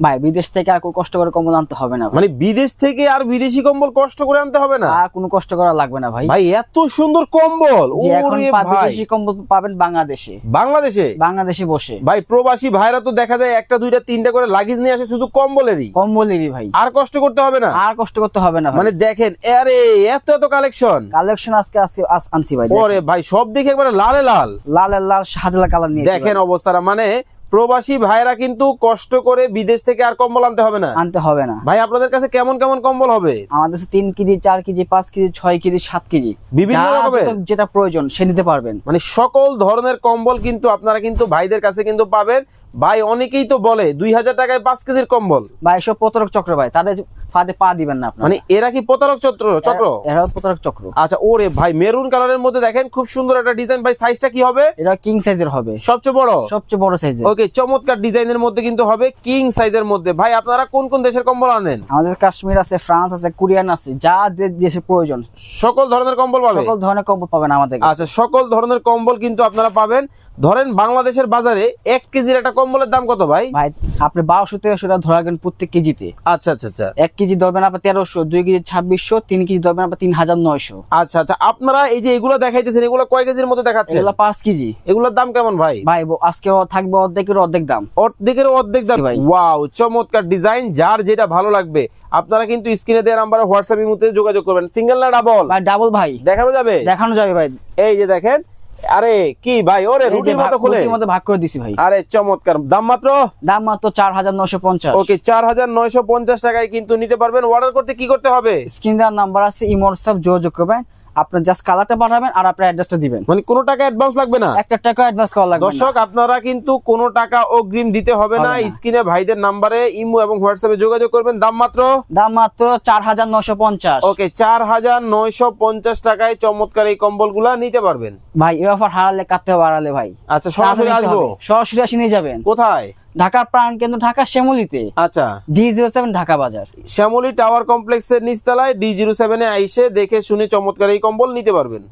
ভাই বিদেশ থেকে আর কষ্ট করে কম্বল আনতে হবে না মানে বিদেশ থেকে আর বিদেশি কম্বল কষ্ট করে আনতে হবে না? আর কোনো কষ্ট করা লাগবে না ভাই। ভাই এত সুন্দর কম্বল। যে এখন বিদেশি কম্বল পাবেন বাংলাদেশে। বাংলাদেশে? বাংলাদেশে বসে। ভাই প্রবাসী ভাইরা তো দেখা যায় একটা দুইটা তিনটা করে লাগেজ নিয়ে আসে শুধু কম্বলেরই। কম্বলেরই ভাই। আর কষ্ট করতে হবে না? আর কষ্ট করতে হবে না মানে দেখেন আরে এত এত কালেকশন কালেকশন আজকে আজকে আনছি ভাই ওরে ভাই সব দিকে একবারে লালে লাল। লাল লাল সাজলা কালার নিয়ে দেখেন অবস্থাটা মানে প্রবাসী ভাইরা কিন্তু কষ্ট করে বিদেশ থেকে আর কম্বল আনতে হবে না। আনতে হবে না। ভাই আপনাদের কাছে কেমন কেমন কম্বল হবে? আমাদের কাছে তিন কেজি চার কেজি পাঁচ কেজি ছয় কেজি সাত কেজি। বিভিন্ন রকমের? যেটা প্রয়োজন সে নিতে পারবেন। মানে সকল ধরনের কম্বল কিন্তু আপনারা কিন্তু ভাইদের কাছে কিন্তু পাবেন। ভাই অনেকেই তো বলে দুই হাজার টাকায় পাঁচ কেজির কম্বল। বা এসব প্রতারক চক্র ভাই তাদের ফাঁদে পা দিবেন না মানে এরা কি প্রতারক চক্র চক্র? এরা প্রতারক চক্র। আচ্ছা ওরে ভাই মেরুন কালারের মধ্যে দেখেন খুব সুন্দর একটা ডিজাইন ভাই সাইজটা কি হবে? এরা কিং সাইজের হবে। সবচেয়ে বড়? সবচেয়ে বড় সাইজের ওকে চমৎকার ডিজাইনের মধ্যে কিন্তু হবে কিং সাইজের মধ্যে। ভাই আপনারা কোন কোন দেশের কম্বল আনেন? আমাদের কাশ্মীর আছে ফ্রান্স আছে কোরিয়ান আছে যা দেশে প্রয়োজন। সকল ধরনের কম্বল পাবে? সকল ধরনের কম্বল পাবেন আমাদের আচ্ছা সকল ধরনের কম্বল কিন্তু আপনারা পাবেন। ধরেন বাংলাদেশের বাজারে এক কেজির একটা কম্বলের দাম কত ভাই? ভাই আপনি বারোশো তেরোশো টাকা ধরে রাখবেন প্রত্যেক কেজিতে। আচ্ছা আচ্ছা আচ্ছা। এক কেজি ধরবেন আপনার তেরোশো দুই কেজি ছাব্বিশশো তিন কেজি ধরবেন আপনার তিন হাজার নয়শো। আচ্ছা আচ্ছা। আপনারা এই যে এগুলো দেখাইতেছেন এগুলো কয় কেজির মধ্যে দেখাচ্ছেন? এগুলো পাঁচ কেজি। এগুলোর দাম কেমন ভাই? ভাই আজকে থাকবে অর্ধেকের অর্ধেক দাম। অর্ধেকের অর্ধেক দাম? ভাই। ওয়াও চমৎকার ডিজাইন। যার যেটা ভালো লাগবে আপনারা কিন্তু স্ক্রিনে দেওয়া নাম্বারে হোয়াটসঅ্যাপ ইমুতে যোগাযোগ করবেন। সিঙ্গেল না ডাবল? ভাই ডাবল ভাই। দেখানো যাবে? দেখানো যাবে ভাই। এই যে দেখেন আরে কি ভাই ওরে রুটির মতো খুলে। রুটির মতো ভাগ করে দিছি ভাই। আরে চমৎকার। দাম মাত্র? দাম মাত্র চার হাজার নশো পঞ্চাশ। ওকে চার হাজার নয়শো পঞ্চাশ টাকায় কিন্তু নিতে পারবেন। অর্ডার করতে কি করতে হবে? স্ক্রিন দেওয়ার নাম্বার আছে ইমোর সব যোগাযোগ করবেন। আপনার জাস্ট কালারটা পাঠাবেন আর আপনার অ্যাড্রেসটা দিবেন। মানে কোনো টাকা অ্যাডভান্স লাগবে না? একটা টাকা অ্যাডভান্স করা লাগবে দর্শক আপনারা কিন্তু কোনো টাকা অগ্রিম দিতে হবে না। স্ক্রিনে ভাইদের নাম্বারে ইমো এবং হোয়াটসঅ্যাপে যোগাযোগ করবেন। দাম মাত্র? দাম মাত্র চার হাজার নশো পঞ্চাশ। ওকে চার হাজার নয়শো পঞ্চাশ টাকায় চমৎকার এই কম্বলগুলা নিতে পারবেন। ভাই এ অফার হারালে কাটতে বাড়ালে ভাই। আচ্ছা সরাসরি আসব? সরাসরি আসি নিয়ে যাবেন। কোথায়? ঢাকার প্রাণ কেন্দ্র ঢাকা শ্যামলিতে। আচ্ছা। ডি জিরো সেভেন ঢাকা বাজার। শ্যামলি টাওয়ার কমপ্লেক্সের নিচতলায় ডি জিরো সেভেনে আইসে দেখে শুনে চমৎকার এই কম্বল নিতে পারবেন।